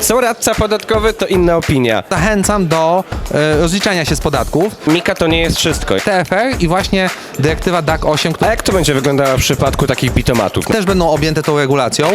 Są radca podatkowy, to inna opinia. Zachęcam do e, rozliczania się z podatków. Mika to nie jest wszystko. TFR i właśnie dyrektywa DAC 8, A które jak to będzie wyglądało w przypadku takich bitomatów? też będą objęte tą regulacją.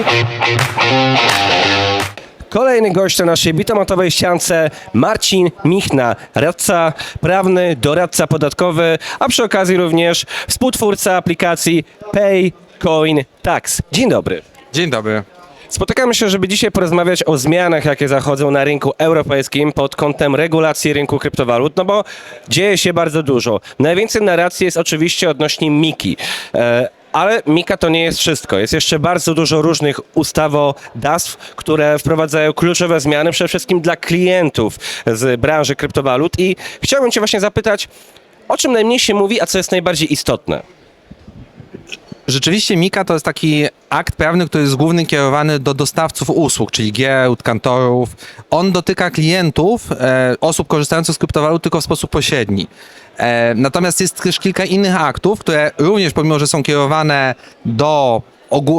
Kolejny gość na naszej bitomatowej ściance Marcin Michna, radca prawny, doradca podatkowy, a przy okazji również współtwórca aplikacji PayCoin Tax. Dzień dobry. Dzień dobry. Spotykamy się, żeby dzisiaj porozmawiać o zmianach, jakie zachodzą na rynku europejskim pod kątem regulacji rynku kryptowalut, no bo dzieje się bardzo dużo. Najwięcej narracji jest oczywiście odnośnie Miki. E, ale Mika to nie jest wszystko. Jest jeszcze bardzo dużo różnych ustawodawstw, które wprowadzają kluczowe zmiany, przede wszystkim dla klientów z branży kryptowalut. I chciałbym Cię właśnie zapytać, o czym najmniej się mówi, a co jest najbardziej istotne? Rzeczywiście Mika to jest taki akt prawny, który jest głównie kierowany do dostawców usług, czyli giełd, kantorów. On dotyka klientów, e, osób korzystających z kryptowalut tylko w sposób pośredni. E, natomiast jest też kilka innych aktów, które również pomimo, że są kierowane do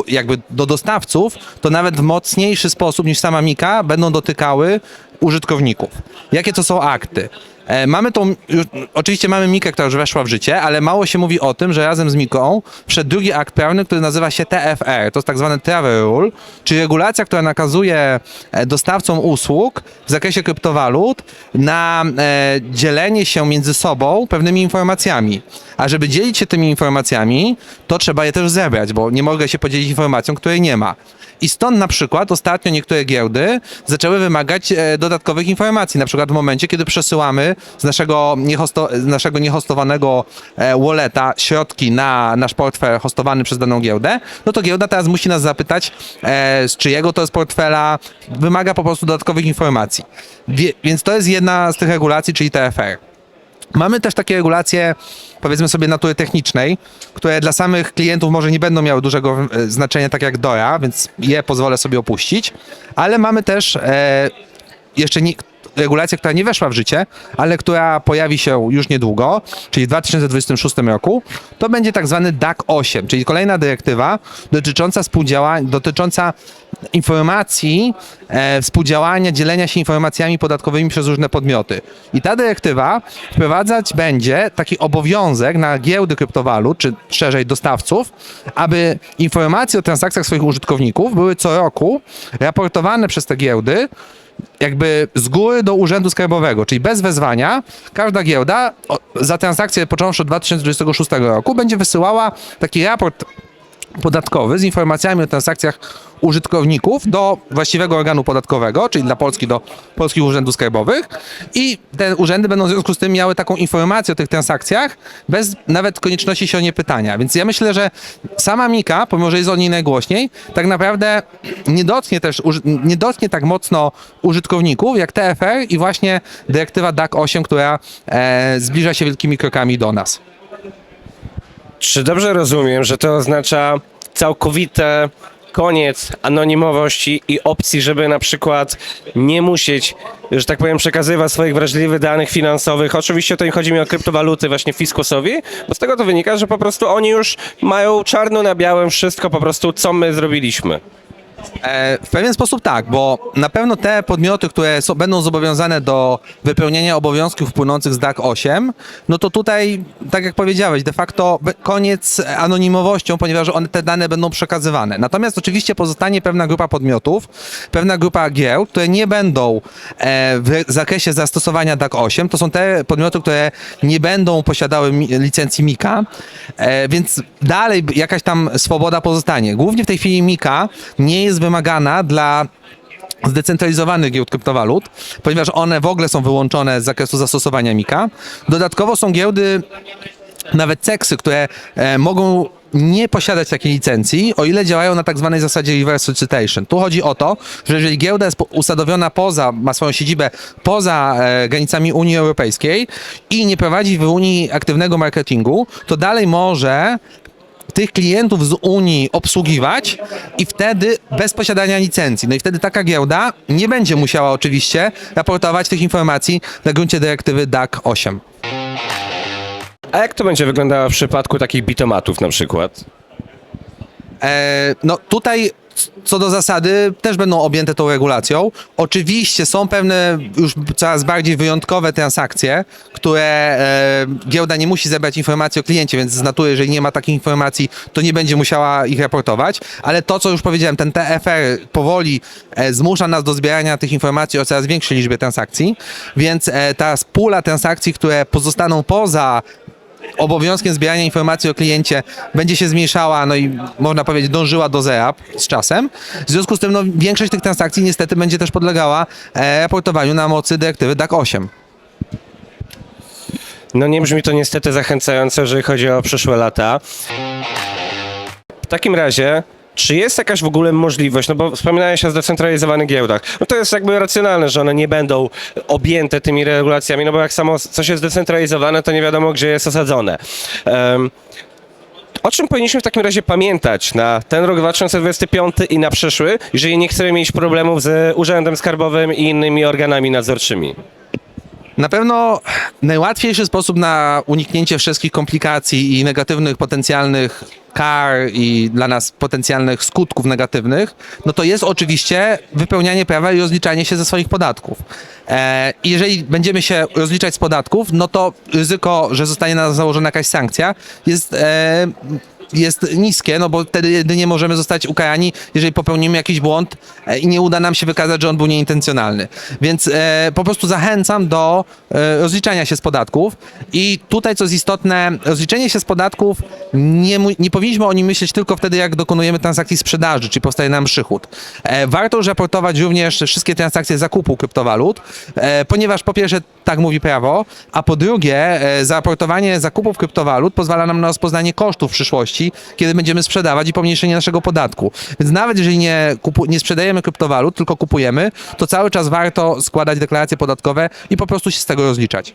jakby do dostawców, to nawet w mocniejszy sposób niż sama Mika będą dotykały użytkowników. Jakie to są akty? E, Mamy tą, oczywiście mamy Mikę, która już weszła w życie, ale mało się mówi o tym, że razem z Miką wszedł drugi akt prawny, który nazywa się TFR. To jest tak zwany Travel Rule, czyli regulacja, która nakazuje e, dostawcom usług w zakresie kryptowalut na e, dzielenie się między sobą pewnymi informacjami. A żeby dzielić się tymi informacjami, to trzeba je też zebrać, bo nie mogę się podzielić informacją, której nie ma. I stąd na przykład ostatnio niektóre giełdy zaczęły wymagać e, dodatkowych informacji, na przykład w momencie, kiedy przesyłamy z naszego, niehosto, z naszego niehostowanego e, walleta środki na nasz portfel hostowany przez daną giełdę, no to giełda teraz musi nas zapytać, e, z czyjego to jest portfela, wymaga po prostu dodatkowych informacji. Więc to jest jedna z tych regulacji, czyli TFR. Mamy też takie regulacje, powiedzmy sobie, natury technicznej, które dla samych klientów może nie będą miały dużego e, znaczenia, tak jak DORA, więc je pozwolę sobie opuścić, ale mamy też e, jeszcze nie, regulację, która nie weszła w życie, ale która pojawi się już niedługo, czyli w 2026 roku, to będzie tak zwany DAC 8, czyli kolejna dyrektywa dotycząca współdziałania, dotycząca informacji, e, współdziałania, dzielenia się informacjami podatkowymi przez różne podmioty. I ta dyrektywa wprowadzać będzie taki obowiązek na giełdy kryptowalut, czy szerzej dostawców, aby informacje o transakcjach swoich użytkowników były co roku raportowane przez te giełdy jakby z góry do urzędu skarbowego, czyli bez wezwania, każda giełda za transakcję począwszy od 2026 roku będzie wysyłała taki raport podatkowy z informacjami o transakcjach użytkowników do właściwego organu podatkowego, czyli dla Polski do polskich urzędów skarbowych i te urzędy będą w związku z tym miały taką informację o tych transakcjach bez nawet konieczności się o nie pytania. Więc ja myślę, że sama Mika, pomimo że jest o niej najgłośniej, tak naprawdę nie dotknie też, nie dotknie tak mocno użytkowników jak TFR i właśnie dyrektywa DAC 8, która e, zbliża się wielkimi krokami do nas. Czy dobrze rozumiem, że to oznacza całkowite koniec anonimowości i opcji, żeby na przykład nie musieć, że tak powiem, przekazywać swoich wrażliwych danych finansowych. Oczywiście tutaj chodzi mi o kryptowaluty właśnie fiskusowi, bo z tego to wynika, że po prostu oni już mają czarno na białym wszystko po prostu, co my zrobiliśmy. E, W pewien sposób tak, bo na pewno te podmioty, które są, będą zobowiązane do wypełnienia obowiązków płynących z DAC 8, no to tutaj, tak jak powiedziałeś, de facto koniec anonimowością, ponieważ one, te dane będą przekazywane. Natomiast oczywiście pozostanie pewna grupa podmiotów, pewna grupa giełd, które nie będą e, w zakresie zastosowania DAC 8. To są te podmioty, które nie będą posiadały licencji MIKA, e, więc dalej jakaś tam swoboda pozostanie. Głównie w tej chwili MIKA nie jest wymagana dla zdecentralizowanych giełd kryptowalut, ponieważ one w ogóle są wyłączone z zakresu zastosowania MIKA. Dodatkowo są giełdy, nawet ceksy, które e, mogą nie posiadać takiej licencji, o ile działają na tak zwanej zasadzie reverse solicitation. Tu chodzi o to, że jeżeli giełda jest usadowiona poza, ma swoją siedzibę poza e, granicami Unii Europejskiej i nie prowadzi w Unii aktywnego marketingu, to dalej może tych klientów z Unii obsługiwać i wtedy bez posiadania licencji. No i wtedy taka giełda nie będzie musiała oczywiście raportować tych informacji na gruncie dyrektywy DAC 8. A jak to będzie wyglądało w przypadku takich bitomatów na przykład? E, no tutaj co do zasady też będą objęte tą regulacją. Oczywiście są pewne już coraz bardziej wyjątkowe transakcje, które e, giełda nie musi zebrać informacji o kliencie, więc z natury, jeżeli nie ma takich informacji, to nie będzie musiała ich raportować, ale to, co już powiedziałem, ten TFR powoli e, zmusza nas do zbierania tych informacji o coraz większej liczbie transakcji, więc e, ta pula transakcji, które pozostaną poza obowiązkiem zbierania informacji o kliencie będzie się zmniejszała, no i można powiedzieć dążyła do zera z czasem. W związku z tym no, większość tych transakcji niestety będzie też podlegała e, raportowaniu na mocy dyrektywy DAC 8. No nie brzmi to niestety zachęcająco, jeżeli chodzi o przyszłe lata. W takim razie, czy jest jakaś w ogóle możliwość, no bo wspominałeś o zdecentralizowanych giełdach, no to jest jakby racjonalne, że one nie będą objęte tymi regulacjami, no bo jak samo coś jest zdecentralizowane, to nie wiadomo, gdzie jest osadzone. Em, o czym powinniśmy w takim razie pamiętać na ten rok 2025 i na przyszły, jeżeli nie chcemy mieć problemów z Urzędem Skarbowym i innymi organami nadzorczymi? Na pewno najłatwiejszy sposób na uniknięcie wszystkich komplikacji i negatywnych potencjalnych kar i dla nas potencjalnych skutków negatywnych, no to jest oczywiście wypełnianie prawa i rozliczanie się ze swoich podatków. E, jeżeli będziemy się rozliczać z podatków, no to ryzyko, że zostanie na nas założona jakaś sankcja jest e, jest niskie, no bo wtedy jedynie możemy zostać ukarani, jeżeli popełnimy jakiś błąd e, i nie uda nam się wykazać, że on był nieintencjonalny. Więc e, po prostu zachęcam do e, rozliczania się z podatków i tutaj, co jest istotne, rozliczenie się z podatków, nie, nie powinniśmy o nim myśleć tylko wtedy, jak dokonujemy transakcji sprzedaży, czyli powstaje nam przychód. E, warto już raportować również wszystkie transakcje zakupu kryptowalut, e, ponieważ po pierwsze tak mówi prawo, a po drugie e, zaraportowanie zakupów kryptowalut pozwala nam na rozpoznanie kosztów w przyszłości, kiedy będziemy sprzedawać i pomniejszenie naszego podatku. Więc nawet jeżeli nie, kupu- nie sprzedajemy kryptowalut, tylko kupujemy, to cały czas warto składać deklaracje podatkowe i po prostu się z tego rozliczać.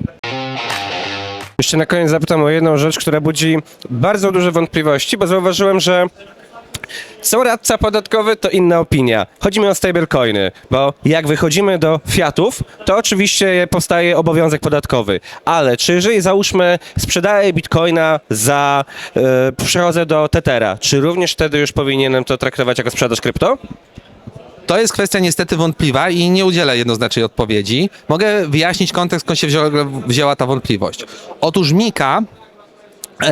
Jeszcze na koniec zapytam o jedną rzecz, która budzi bardzo duże wątpliwości, bo zauważyłem, że co radca podatkowy, to inna opinia. Chodzi mi o stablecoiny, bo jak wychodzimy do fiatów, to oczywiście powstaje obowiązek podatkowy. Ale czy jeżeli załóżmy sprzedaję bitcoina za, e, przechodzę do Tethera, czy również wtedy już powinienem to traktować jako sprzedaż krypto? To jest kwestia niestety wątpliwa i nie udzielę jednoznacznej odpowiedzi. Mogę wyjaśnić kontekst, skąd się wzięła, wzięła ta wątpliwość. Otóż Mika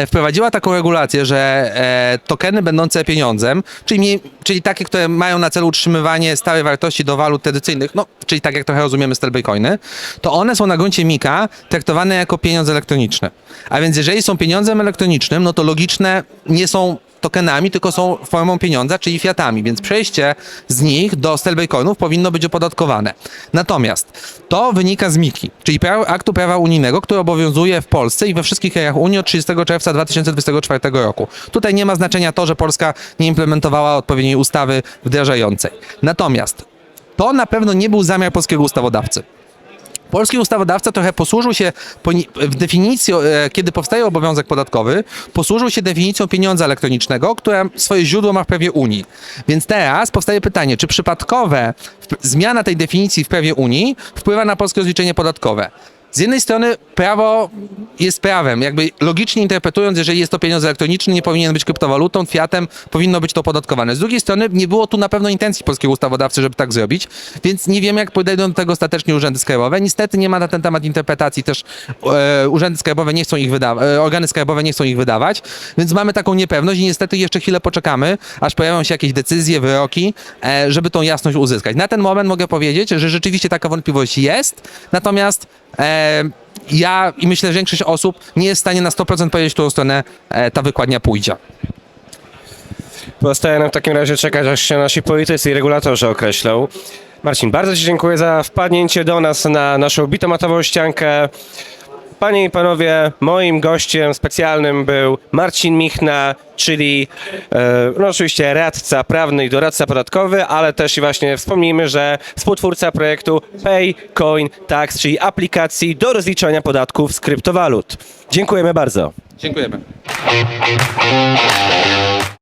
wprowadziła taką regulację, że e, tokeny będące pieniądzem, czyli, czyli takie, które mają na celu utrzymywanie stałej wartości do walut tradycyjnych, no, czyli tak jak trochę rozumiemy stablecoiny, to one są na gruncie Mika traktowane jako pieniądze elektroniczne. A więc jeżeli są pieniądzem elektronicznym, no to logiczne nie są tokenami, tylko są formą pieniądza, czyli fiatami, więc przejście z nich do stablecoinów powinno być opodatkowane. Natomiast to wynika z MIKI, czyli aktu prawa unijnego, który obowiązuje w Polsce i we wszystkich krajach Unii od 30 czerwca 2024 roku. Tutaj nie ma znaczenia to, że Polska nie implementowała odpowiedniej ustawy wdrażającej. Natomiast to na pewno nie był zamiar polskiego ustawodawcy. Polski ustawodawca trochę posłużył się w definicji, e, kiedy powstaje obowiązek podatkowy, posłużył się definicją pieniądza elektronicznego, która swoje źródło ma w prawie Unii. Więc teraz powstaje pytanie, czy przypadkowe zmiana tej definicji w prawie Unii wpływa na polskie rozliczenie podatkowe? Z jednej strony prawo jest prawem, jakby logicznie interpretując, jeżeli jest to pieniądz elektroniczny, nie powinien być kryptowalutą, fiatem, powinno być to opodatkowane. Z drugiej strony nie było tu na pewno intencji polskiego ustawodawcy, żeby tak zrobić, więc nie wiem, jak podejdą do tego ostatecznie urzędy skarbowe. Niestety nie ma na ten temat interpretacji, też e, urzędy skarbowe nie chcą ich wydawać, e, organy skarbowe nie chcą ich wydawać, więc mamy taką niepewność i niestety jeszcze chwilę poczekamy, aż pojawią się jakieś decyzje, wyroki, e, żeby tą jasność uzyskać. Na ten moment mogę powiedzieć, że rzeczywiście taka wątpliwość jest, natomiast e, ja i myślę, że większość osób nie jest w stanie na 100% powiedzieć, w którą stronę e, ta wykładnia pójdzie. Pozostaje nam w takim razie czekać, aż się nasi politycy i regulatorzy określą. Marcin, bardzo Ci dziękuję za wpadnięcie do nas na naszą bitomatową ściankę. Panie i panowie, moim gościem specjalnym był Marcin Michna, czyli e, no oczywiście radca prawny i doradca podatkowy, ale też i właśnie wspomnijmy, że współtwórca projektu Pay Coin Tax, czyli aplikacji do rozliczania podatków z kryptowalut. Dziękujemy bardzo. Dziękujemy.